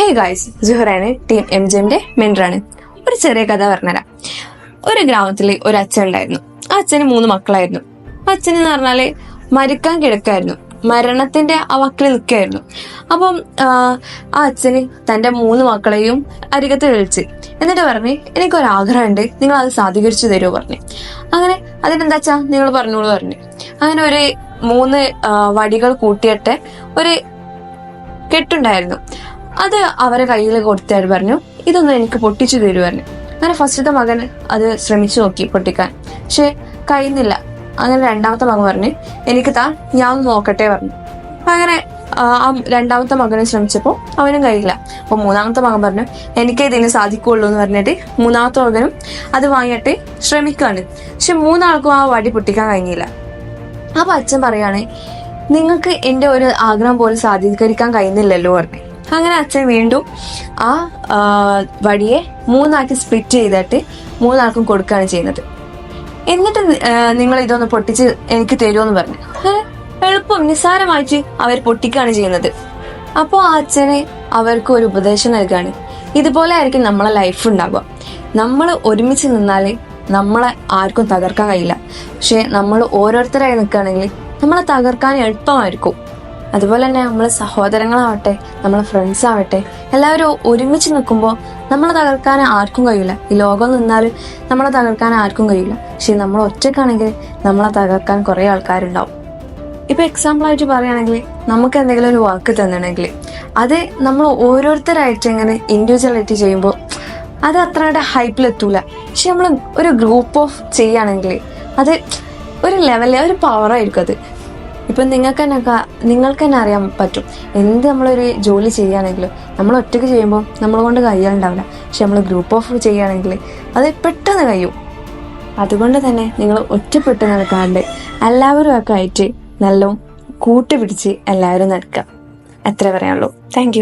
ഹേ guys ജുഹറാണ് team M J എമ്മിന്റെ മെൻഡറാണ് ഒരു ചെറിയ കഥ പറഞ്ഞുതരാം. ഒരു ഗ്രാമത്തിൽ ഒരു അച്ഛൻ ഉണ്ടായിരുന്നു ആ അച്ഛന് മൂന്ന് മക്കളായിരുന്നു. അച്ഛൻ എന്ന് പറഞ്ഞാൽ മരിക്കാൻ കിടക്കായിരുന്നു മരണത്തിന്റെ ആ വക്കിൽ നിൽക്കായിരുന്നു അപ്പം ആ അച്ഛന് തന്റെ മൂന്ന് മക്കളെയും അരികത്ത് വിളിച്ച് എന്നിട്ട് പറഞ്ഞ് എനിക്കൊരാഗ്രഹമുണ്ട്. നിങ്ങൾ അത് സാധീകരിച്ചു തരുമോ? പറഞ്ഞു. അങ്ങനെ അതിനെന്താ വെച്ചാ നിങ്ങൾ പറഞ്ഞോളൂ പറഞ്ഞു. അങ്ങനെ ഒരു മൂന്ന് വടികൾ കൂട്ടിയിട്ട് ഒരു കെട്ടുണ്ടായിരുന്നു. അത് അവരെ കയ്യിൽ കൊടുത്തായിട്ട് പറഞ്ഞു ഇതൊന്നും എനിക്ക് പൊട്ടിച്ചു തരൂ പറഞ്ഞു. അങ്ങനെ ഫസ്റ്റത്തെ മകൻ അത് ശ്രമിച്ചു നോക്കി പൊട്ടിക്കാൻ. പക്ഷെ കഴിയുന്നില്ല. അങ്ങനെ രണ്ടാമത്തെ മകൻ പറഞ്ഞു എനിക്ക് താ ഞാൻ ഒന്ന് നോക്കട്ടെ പറഞ്ഞു. അങ്ങനെ ആ രണ്ടാമത്തെ മകനെ ശ്രമിച്ചപ്പോൾ അവനും കഴിയില്ല. അപ്പൊ മൂന്നാമത്തെ മകൻ പറഞ്ഞു എനിക്ക് ഇതിന് സാധിക്കുള്ളൂ എന്ന് പറഞ്ഞിട്ട് മൂന്നാമത്തെ മകനും അത് വാങ്ങിയിട്ട് ശ്രമിക്കുകയാണ്. പക്ഷെ മൂന്നാൾക്കും ആ വടി പൊട്ടിക്കാൻ കഴിഞ്ഞില്ല. അപ്പൊ അച്ഛൻ പറയാണ് നിങ്ങൾക്ക് എന്റെ ഒരു ആഗ്രഹം പോലെ സാധീകരിക്കാൻ കഴിയുന്നില്ലല്ലോ പറഞ്ഞു. അങ്ങനെ അച്ഛൻ വീണ്ടും ആ വടിയെ മൂന്നാക്കി സ്പ്ലിറ്റ് ചെയ്തിട്ട് മൂന്നാൾക്കും കൊടുക്കുകയാണ് ചെയ്യുന്നത്. എന്നിട്ട് നിങ്ങൾ ഇതൊന്ന് പൊട്ടിച്ച് എനിക്ക് തരുമെന്ന് പറഞ്ഞു. എളുപ്പം നിസ്സാരമായിട്ട് അവർ പൊട്ടിക്കുകയാണ് ചെയ്യുന്നത്. അപ്പോൾ ആ അച്ഛനെ അവർക്ക് ഒരു ഉപദേശം നൽകുകയാണ്. ഇതുപോലെ ആയിരിക്കും നമ്മളെ ലൈഫ് ഉണ്ടാവുക. നമ്മൾ ഒരുമിച്ച് നിന്നാൽ നമ്മളെ ആർക്കും തകർക്കാൻ കഴിയില്ല. പക്ഷെ നമ്മൾ ഓരോരുത്തരായി നിൽക്കുകയാണെങ്കിൽ നമ്മളെ തകർക്കാൻ എളുപ്പമായിരിക്കും. അതുപോലെ തന്നെ നമ്മൾ സഹോദരങ്ങളാവട്ടെ നമ്മളെ ഫ്രണ്ട്സ് ആവട്ടെ എല്ലാവരും ഒരുമിച്ച് നിൽക്കുമ്പോൾ നമ്മളെ തകർക്കാൻ ആർക്കും കഴിയില്ല. ഈ ലോകം നിന്നാൽ നമ്മളെ തകർക്കാൻ ആർക്കും കഴിയില്ല. പക്ഷെ നമ്മൾ ഒറ്റക്കാണെങ്കിൽ നമ്മളെ തകർക്കാൻ കുറേ ആൾക്കാരുണ്ടാവും. എക്സാമ്പിൾ ആയിട്ട് പറയുകയാണെങ്കിൽ നമുക്ക് എന്തെങ്കിലും ഒരു വർക്ക് തന്നിട്ടുണ്ടെങ്കിൽ അത് നമ്മൾ ഓരോരുത്തരായിട്ട് ഇങ്ങനെ ഇൻഡിവിജ്വൽ ആയിട്ട് ചെയ്യുമ്പോൾ അത് അത്രയുടെ ഹൈപ്പിലെത്തൂല പക്ഷെ നമ്മൾ ഒരു ഗ്രൂപ്പ് ഓഫ് ചെയ്യുകയാണെങ്കിൽ അത് ഒരു ലെവലിൽ ഒരു പവറായിരിക്കും അത്. ഇപ്പം നിങ്ങൾക്ക് തന്നെ നിങ്ങൾക്ക് തന്നെ അറിയാൻ പറ്റും. എന്ത് നമ്മളൊരു ജോലി ചെയ്യുകയാണെങ്കിലും നമ്മൾ ഒറ്റയ്ക്ക് ചെയ്യുമ്പോൾ നമ്മൾ കൊണ്ട് കഴിയാനുണ്ടാവില്ല. പക്ഷെ നമ്മൾ ഗ്രൂപ്പ് ഓഫ് ചെയ്യുകയാണെങ്കിൽ അത് പെട്ടെന്ന് കഴിയും. അതുകൊണ്ട് തന്നെ നിങ്ങൾ ഒറ്റപ്പെട്ട് നടക്കാണ്ട് എല്ലാവരും ഒക്കെ ആയിട്ട് നല്ല കൂട്ടുപിടിച്ച് എല്ലാവരും നടക്കുക. അത്ര പറയാനുള്ളൂ. താങ്ക്